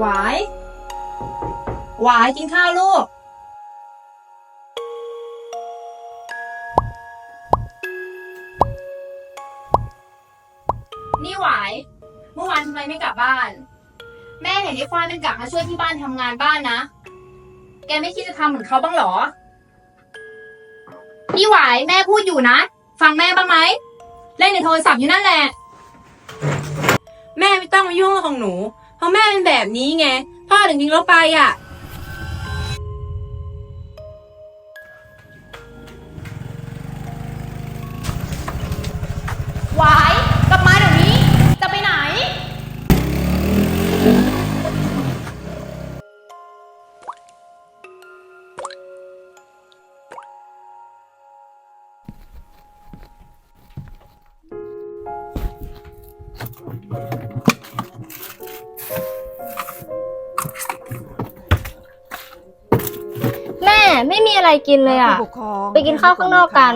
หวาย หวายกินข้าวลูก นี่หวาย เมื่อวานทำไมไม่กลับบ้าน แม่เห็นไอ้ควายมันกลับมาช่วยที่บ้านทำงานบ้านนะ แกไม่คิดจะทำเหมือนเขาบ้างเหรอ นี่หวายแม่พูดอยู่นะ ฟังแม่บ้างไหม เล่นในโทรศัพท์อยู่นั่นแหละ แม่ไม่ต้องมายุ่งของหนู เพราะแม่เป็นแบบนี้ไง พ่อถึงทิ้งเราไปอะ หวายกลับมาเดี๋ยวนี้ จะไปไหนแม่ ไม่มีอะไรกินเลยอะ ผู้ปกครองไปกินข้าวข้างนอกกัน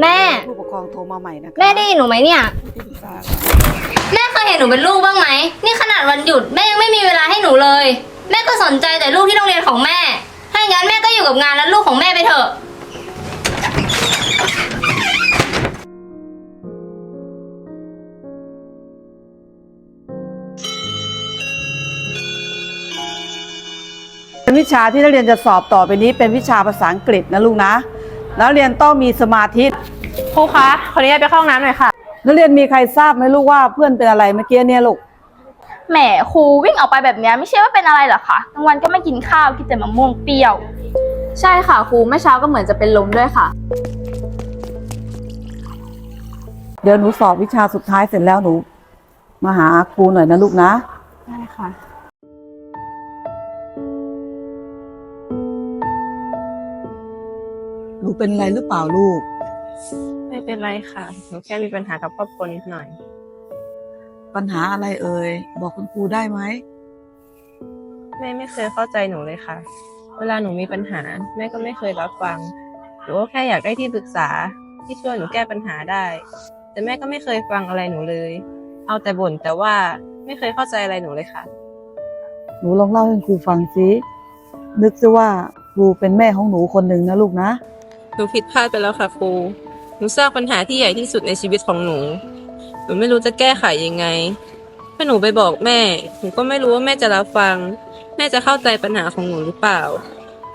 แม่ ผู้ปกครองโทรมาใหม่นะคะแม่ได้ยินหนูไหมเนี่ย ที่ปรึกษาแม่เคยเห็นหนูเป็นลูกบ้างไหม นี่ขนาดวันหยุดแม่ยังไม่มีเวลาให้หนูเลย แม่ก็สนใจแต่ลูกที่โรงเรียนของแม่ ถ้าอย่างนั้นแม่ก็อยู่กับงานและลูกของแม่ไปเถอะ วิชาที่นักเรียนจะสอบต่อไปนี้เป็นวิชาภาษาอังกฤษนะลูกนะ นักเรียนต้องมีสมาธิครูคะขออนุญาตไปเข้าห้องน้ำหน่อยค่ะ นักเรียนมีใครทราบไหมลูกว่าเพื่อนเป็นอะไรเมื่อกี้เนี่ยลูก แหมครูวิ่งออกไปแบบเนี้ยไม่ใช่ว่าเป็นอะไรเหรอคะกลางวันก็ไม่กินข้าวกินแต่มะม่วงเปรี้ยว ใช่ค่ะครูเมื่อเช้าก็เหมือนจะเป็นลมด้วยค่ะ เดี๋ยวหนูสอบวิชาสุดท้ายเสร็จแล้วหนู มาหาครูหน่อยนะลูกนะ ได้ค่ะ นูเป็นอะไรหรือเปล่าลูก ไม่เป็นไรค่ะ หนูแค่มีปัญหากับครอบครัวนิดหน่อย ปัญหาอะไรเอ่ย บอกคุณครูได้ไหม แม่ไม่เคยเข้าใจหนูเลยค่ะ เวลาหนูมีปัญหา แม่ก็ไม่เคยรับฟังหนูก็แค่อยากได้ที่ปรึกษาที่ช่วยหนูแก้ปัญหาได้ แต่แม่ก็ไม่เคยฟังอะไรหนูเลย เอาแต่บ่นแต่ว่าไม่เคยเข้าใจอะไรหนูเลยค่ะ หนูลองเล่าให้ครูฟังสินึกซะว่าครูเป็นแม่ของหนูคนหนึ่งนะลูกนะ หนูผิดพลาดไปแล้วค่ะครู หนูสร้างปัญหาที่ใหญ่ที่สุดในชีวิตของหนู หนูไม่รู้จะแก้ไขยังไง ถ้าหนูไปบอกแม่ หนูก็ไม่รู้ว่าแม่จะรับฟัง แม่จะเข้าใจปัญหาของหนูหรือเปล่า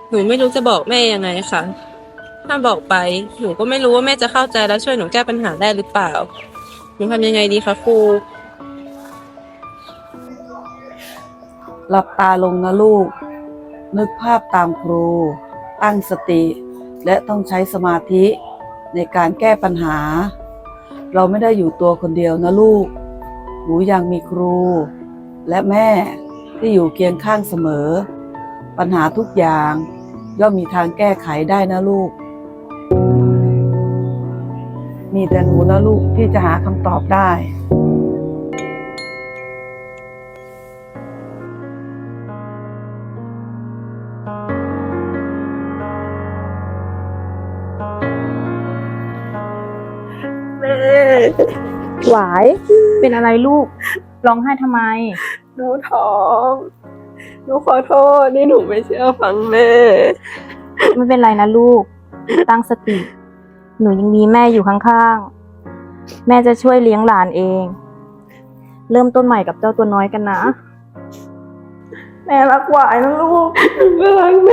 หนูไม่รู้จะบอกแม่ยังไงค่ะ ถ้าบอกไป หนูก็ไม่รู้ว่าแม่จะเข้าใจและช่วยหนูแก้ปัญหาได้หรือเปล่า หนูทำยังไงดีคะครู หลับตาลงนะลูก นึกภาพตามครู ตั้งสติ และต้องใช้สมาธิในการแก้ปัญหา เราไม่ได้อยู่ตัวคนเดียวนะลูก หนูยังมีครู และแม่ที่อยู่เคียงข้างเสมอ ปัญหาทุกอย่างย่อมมีทางแก้ไขได้นะลูก มีแต่หนูนะลูกที่จะหาคำตอบได้ หวาย เป็นอะไรลูก ร้องไห้ทำไม หนูท้องหนูขอโทษที่หนูไม่เชื่อฟังแม่ ไม่เป็นไรนะลูก ตั้งสติ หนูยังมีแม่อยู่ข้างๆ แม่จะช่วยเลี้ยงหลานเอง เริ่มต้นใหม่กับเจ้าตัวน้อยกันนะ แม่รักหวายนะลูกรักแม่